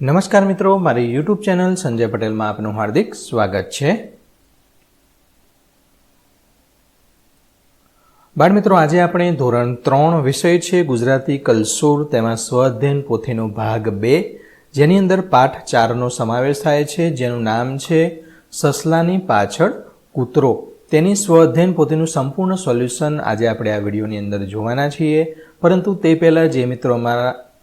નમસ્કાર મિત્રો, મારી યુટ્યુબ ચેનલ સંજય પટેલમાં આપનું હાર્દિક સ્વાગત છે. બાળ મિત્રો, આજે આપણે ધોરણ ત્રણ વિષય છે, ગુજરાતી કલસુર, તેમાં સ્વઅધ્યયન પોથીનો ભાગ બે, જેની અંદર પાઠ ચારનો સમાવેશ થાય છે, જેનું નામ છે સસલાની પાછળ કૂતરો. તેની સ્વઅધ્યયન પોથીનું સંપૂર્ણ સોલ્યુશન આજે આપણે આ વિડીયોની અંદર જોવાના છીએ. પરંતુ તે પહેલાં જે મિત્રો અમારા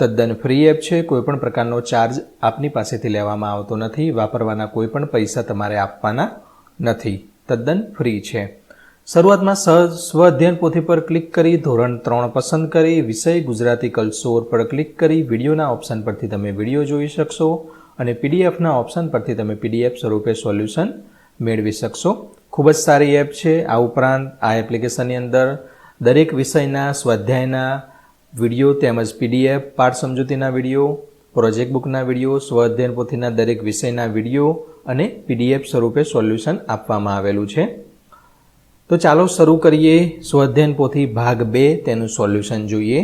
તદ્દન ફ્રી એપ છે, કોઈપણ પ્રકારનો ચાર્જ આપની પાસેથી લેવામાં આવતો નથી, વાપરવાના કોઈપણ પૈસા તમારે આપવાના નથી, તદ્દન ફ્રી છે. શરૂઆતમાં સહજ સ્વ અધ્યયન પોથી પર ક્લિક કરી, ધોરણ ત્રણ પસંદ કરી, વિષય ગુજરાતી કલસોર પર ક્લિક કરી, વિડીયોના ઓપ્શન પરથી તમે વીડિયો જોઈ શકશો અને પીડીએફના ઓપ્શન પરથી તમે પીડીએફ સ્વરૂપે સોલ્યુશન મેળવી શકશો. ખૂબ જ સારી એપ છે. આ ઉપરાંત આ એપ્લિકેશનની અંદર દરેક વિષયના સ્વાધ્યાયના વીડિયો તેમજ પીડીએફ પાઠ સમજૂતીના વીડિયો, પ્રોજેક્ટ બુકના વીડિયો સ્વ અધ્યયન પોથીના દરેક વિષયના વીડિયો અને પીડીએફ સ્વરૂપે સોલ્યુશન આપવામાં આવેલું છે. તો ચાલો શરૂ કરીએ સ્વઅધ્યયન પોથી ભાગ બે તેનું સોલ્યુશન જોઈએ.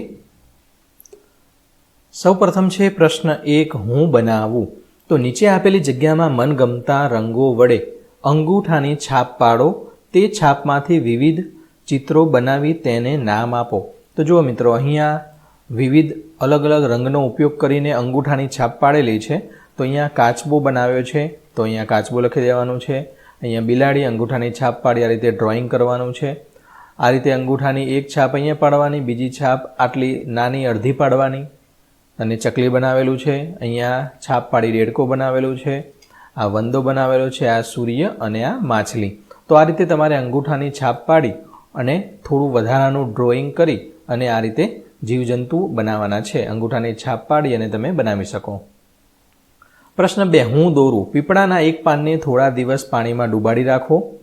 સૌપ્રથમ છે પ્રશ્ન એક, હું બનાવું? તો નીચે આપેલી જગ્યામાં મનગમતા રંગો વડે અંગૂઠાની છાપ પાડો. તે છાપમાંથી વિવિધ ચિત્રો બનાવી તેને નામ આપો. તો જુઓ મિત્રો, અહીંયા વિવિધ અલગ અલગ રંગનો ઉપયોગ કરીને અંગૂઠાની છાપ પાડેલી છે. તો અહીંયા કાચબો બનાવ્યો છે. તો અહીંયા કાચબો લખી દેવાનું છે. અહીંયા બિલાડી અંગૂઠાની છાપ પાડી આ રીતે ડ્રોઈંગ કરવાનું છે. આ રીતે અંગૂઠાની એક છાપ અહીંયા પાડવાની, બીજી છાપ આટલી નાની અડધી પાડવાની અને ચકલી બનાવેલું છે. અહીંયા છાપ પાડી રેડકો બનાવેલું છે. આ વંદો બનાવેલો છે, આ સૂર્ય અને આ માછલી. તો આ રીતે તમારે અંગૂઠાની છાપ પાડી અને થોડું વધારાનું ડ્રોઈંગ કરી અને આ રીતે જીવજંતુ બનાવવાના છે. અંગૂઠાની છાપ પાડી અને તમે બનાવી શકો. પ્રશ્ન બે, હું દોરું? પીપળાના એક પાનને થોડા દિવસ પાણીમાં ડૂબાડી રાખો.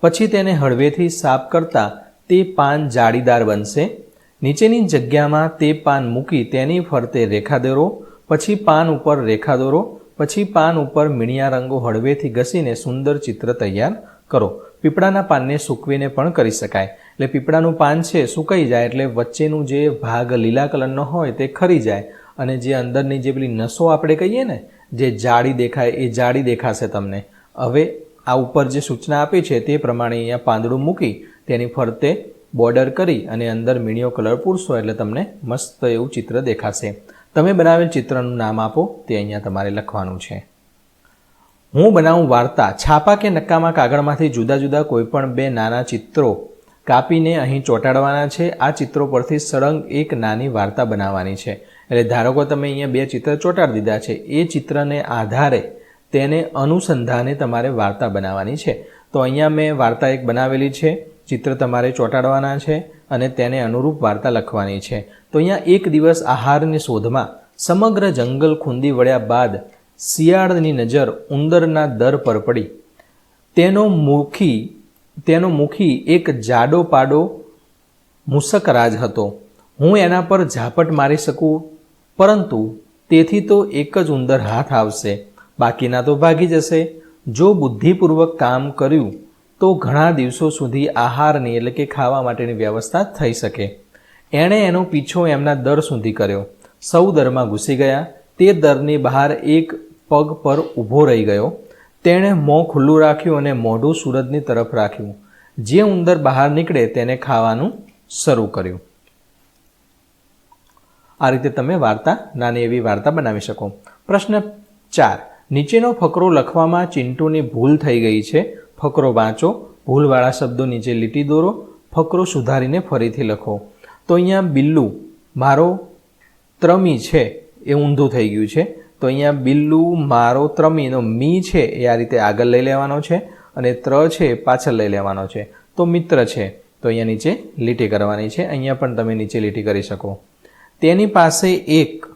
પછી તેને હળવેથી સાફ કરતા તે પાન જાળીદાર બનશે. નીચેની જગ્યામાં તે પાન મૂકી તેની ફરતે રેખા દોરો. પછી પાન ઉપર રેખા દોરો. પછી પાન ઉપર મીણિયા રંગો હળવેથી ઘસીને સુંદર ચિત્ર તૈયાર કરો. પીપળાના પાનને સૂકવીને પણ કરી શકાય. એટલે પીપળાનું પાન છે, સુકાઈ જાય એટલે વચ્ચેનું જે ભાગ લીલા કલરનો હોય તે ખરી જાય. અને જે અંદરની જે પેલી નસો આપણે કહીએ ને, જે જાળી દેખાય, એ જાળી દેખાશે તમને. હવે આ ઉપર જે સૂચના આપી છે તે પ્રમાણે અહીંયા પાંદડું મૂકી, તેની ફરતે બોર્ડર કરી અને અંદર મીણિયો કલર પૂરશો એટલે તમને મસ્ત એવું ચિત્ર દેખાશે. તમે બનાવેલ ચિત્રનું નામ આપો, તે અહીંયા તમારે લખવાનું છે. હું બનાવું વાર્તા. છાપા કે નક્કામાં કાગળમાંથી જુદા જુદા કોઈપણ બે નાના ચિત્રો કાપીને અહીં ચોંટાડવાના છે. આ ચિત્રો પરથી સળંગ એક નાની વાર્તા બનાવવાની છે. એટલે ધારો કે તમે અહીંયા બે ચિત્ર ચોંટાડી દીધા છે. એ ચિત્રને આધારે તેને અનુસંધાને તમારે વાર્તા બનાવવાની છે. તો અહીંયા મેં વાર્તા એક બનાવેલી છે. ચિત્ર તમારે ચોંટાડવાના છે અને તેને અનુરૂપ વાર્તા લખવાની છે. તો અહીંયા એક દિવસ આહારની શોધમાં સમગ્ર જંગલ ખૂંદી વળ્યા બાદ શિયાળની નજર ઉંદરના દર પર પડી. તેનો મુખી તેનો મુખી એક જાડો પાડો મુસકરાજ હતો. હું એના પર ઝાપટ મારી શકું? પરંતુ તેથી તો એક જ ઉંદર હાથ આવશે. બાકીના તો ભાગી જશે. જો બુદ્ધિપૂર્વક કામ કર્યું, તો ઘણા દિવસો સુધી આહારની એટલે કે ખાવા માટેની વ્યવસ્થા થઈ શકે. એણે એનો પીછો એમના દર સુધી કર્યો. સૌ દરમાં ઘૂસી ગયા. તે દરની બહાર એક પગ પર ઊભો રહી ગયો. તેણે મોં ખુલ્લું રાખ્યું અને મોઢું સુરજની તરફ રાખ્યું. જે ઉંદર બહાર નીકળે તેને ખાવાનું શરૂ કર્યું. આ રીતે તમે વાર્તા, નાની એવી વાર્તા બનાવી શકો. પ્રશ્ન ચાર. નીચેનો ફકરો લખવામાં ચિંટુની ભૂલ થઈ ગઈ છે. ફકરો વાંચો. ભૂલવાળા શબ્દો નીચે લીટી દોરો. ફકરો સુધારીને ફરીથી લખો. તો અહીંયા બિલ્લુ, મારો ત્રમી છે, એ ઊંધું થઈ ગયું છે. તો અહીંયા બિલ્લુ, મારો, ત્રમીનો, મી છે એ આ રીતે આગળ લઈ લેવાનો છે અને ત્ર છે પાછળ લઈ લેવાનો છે. તો મિત્ર છે. તો અહીંયા નીચે લીટી કરવાની છે. અહીંયા પણ તમે નીચે લીટી કરી શકો. તેની પાસે એક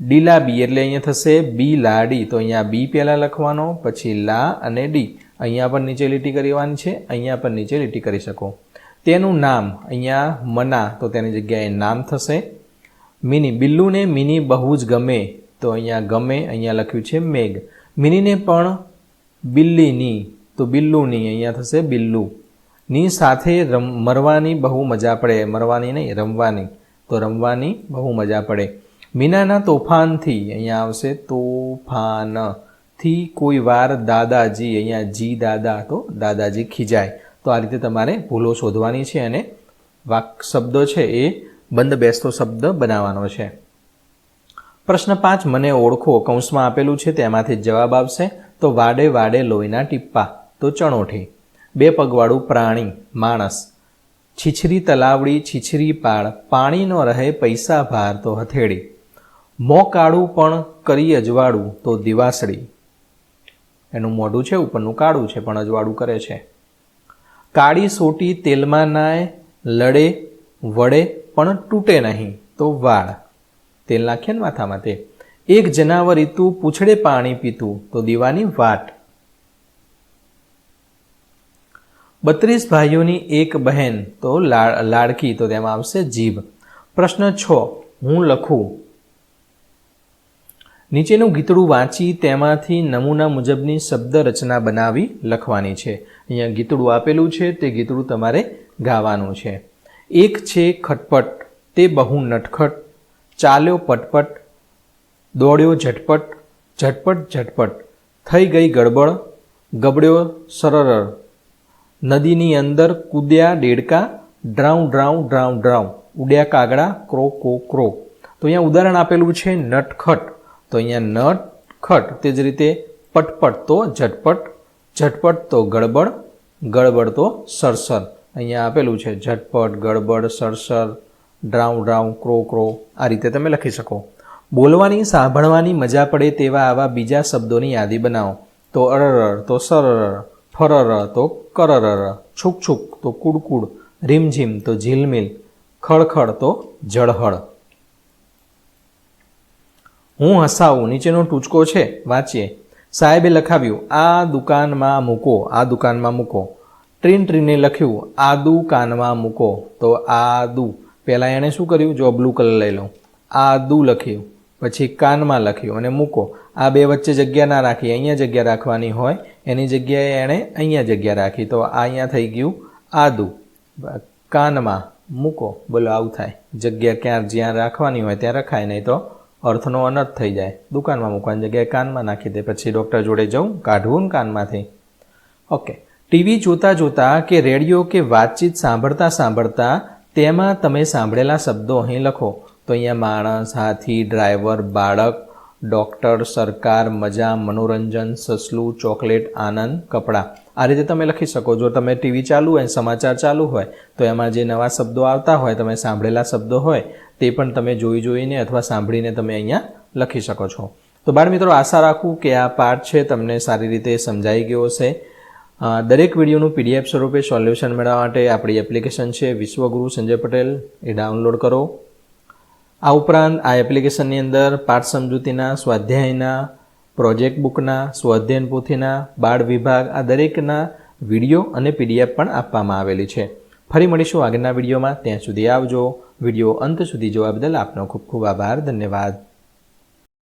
ડીલા બી એટલે અહીંયા થશે બી લાડી. તો અહીંયા બી પહેલાં લખવાનો, પછી લા અને ડી. અહીંયા પણ નીચે લીટી કરવાની છે. અહીંયા પણ નીચે લીટી કરી શકો. તેનું નામ અહીંયા મના. તો તેની જગ્યાએ નામ થશે. મિની, બિલ્લુને મિની બહુ જ ગમે. તો અહીંયા ગમે, અહીંયા લખ્યું છે મેઘ. મિનીને પણ બિલ્લીની, તો બિલ્લુની અહીંયા થશે બિલ્લુ. ની સાથે રમ, મરવાની બહુ મજા પડે. મરવાની નહીં, રમવાની. તો રમવાની બહુ મજા પડે. મીનાના તોફાનથી અહીંયા આવશે તોફાનથી કોઈ વાર દાદાજી, અહીંયા જી દાદા તો દાદાજી ખીજાય. તો આ રીતે તમારે ભૂલો શોધવાની છે અને વાક શબ્દો છે એ બંધ બેસતો શબ્દ બનાવવાનો છે. પ્રશ્ન પાંચ, મને ઓળખો, કૌંસમાં આપેલું છે, તેમાંથી જવાબ આવશે. તો વાડે વાડે લોહીના ટીપ્પા, તો ચણોઠી. બે પગવાળું પ્રાણી, માણસ. છીછરી તલાવડી, છીછરી પાળ પાણીનો રહે, પૈસા ભાર, તો હથેળી. મો કાળું પણ કરી અજવાળું, તો દિવાસળી. એનું મોઢું છે, ઉપરનું કાળું છે, પણ અજવાળું કરે છે. કાળી સોટી તેલમાં નાય, લડે વડે પણ તૂટે નહીં, તો વાળ. તેલ નાખીએ ને માથામાં તે. એક જનાવર ઈતું, પૂછડે પાણી પીતું, તો દીવાની વાટ. બત્રીસ ભાઈઓની એક બહેન, તો લાડકી, તો તેમાં આવશે જીભ. પ્રશ્ન છ, હું લખું? નીચેનું ગીતડું વાંચી તેમાંથી નમૂના મુજબની શબ્દ રચના બનાવી લખવાની છે. અહીંયા ગીતડું આપેલું છે, તે ગીતડું તમારે ગાવાનું છે. એક છે ખટપટ, તે બહુ નટખટ ચાલ્યો પટપટ, દોડ્યો ઝટપટ ઝટપટ ઝટપટ. થઈ ગઈ ગડબડ, ગબડ્યો સરર નદીની અંદર કૂદ્યા ડેડકા, ડ્રાઉં, ડ્રાઉ, ડ્રાઉં ડ્રાઉં. ઉડ્યા કાગડા, ક્રો કો ક્રો. તો અહીંયા ઉદાહરણ આપેલું છે નટખટ. તો અહીંયા નટખટ તે જ રીતે પટપટ તો ઝટપટ ઝટપટ તો ગડબડ ગડબડ તો સરસર. અહીંયા આપેલું છે ઝટપટ, ગડબડ, સરસર ડ્રાઉ ડ્રાઉ, ક્રો ક્રો, આ રીતે તમે લખી શકો. બોલવાની, સાંભળવાની મજા પડે તેવા આવા બીજા શબ્દોની યાદી બનાવો. તો અરર તો સરર ફરર તો કરર છુક છુક, તો કુડકુડ, રીમઝીમ, તો ઝીલમિલ, ખળખળ, તો જળહળ. હું હસાવું, નીચેનો ટૂચકો છે, વાંચીએ. સાહેબે લખાવ્યું, આ દુકાનમાં મૂકો, આ દુકાનમાં મૂકો. ટ્રીન ટ્રીને લખ્યું, આદુ કાનમાં મૂકો. તો આદુ. પહેલાં એણે શું કર્યું? જો બ્લુ કલર લઈ લઉં. આદુ લખ્યું. પછી કાનમાં લખ્યું અને મૂકો. આ બે વચ્ચે જગ્યા ના રાખી. અહીંયા જગ્યા રાખવાની હોય, એની જગ્યાએ એણે અહીંયા જગ્યા રાખી. તો આ અહીંયા થઈ ગયું આદુ કાનમાં મૂકો. બોલો, આવું થાય. જગ્યા ક્યાં જ્યાં રાખવાની હોય ત્યાં રખાય, નહીં તો અર્થનો અનર્થ થઈ જાય. દુકાનમાં મૂકવાની જગ્યાએ કાનમાં નાખી દે. પછી ડૉક્ટર જોડે જવું કાઢવું ને કાનમાંથી. ઓકે ટીવી જોતા જોતા કે રેડિયો કે વાતચીત સાંભળતા સાંભળતા તેમાં તમે સાંભળેલા શબ્દો અહીં લખો. તો અહીંયા માણસ, હાથી, ડ્રાઈવર, બાળક, ડૉક્ટર, સરકાર, મજા, મનોરંજન, સસલું, ચોકલેટ, આનંદ, કપડાં. આ રીતે તમે લખી શકો. જો તમે ટીવી ચાલુ હોય સમાચાર ચાલુ હોય, તો એમાં જે નવા શબ્દો આવતા હોય, તમે સાંભળેલા શબ્દો હોય, તે પણ તમે જોઈ જોઈને અથવા સાંભળીને તમે અહીંયા લખી શકો છો. તો બાળ મિત્રો, આશા રાખું કે આ પાઠ છે, તમને સારી રીતે સમજાઈ ગયો હશે. દરેક વિડીયોનું પીડીએફ સ્વરૂપે સોલ્યુશન મેળવવા માટે આપણી એપ્લિકેશન છે વિશ્વગુરુ સંજય પટેલ. એ ડાઉનલોડ કરો. આ ઉપરાંત આ એપ્લિકેશનની અંદર પાઠ સમજૂતીના, સ્વાધ્યાયના, પ્રોજેક્ટ બુકના, સ્વાધ્યયન પોથીના, બાળ વિભાગ આ દરેકના વીડિયો અને પીડીએફ પણ આપવામાં આવેલી છે. ફરી મળીશું આગળના વિડીયોમાં. ત્યાં સુધી આવજો. વીડિયો અંત સુધી જોવા બદલ આપનો ખૂબ ખૂબ આભાર. ધન્યવાદ.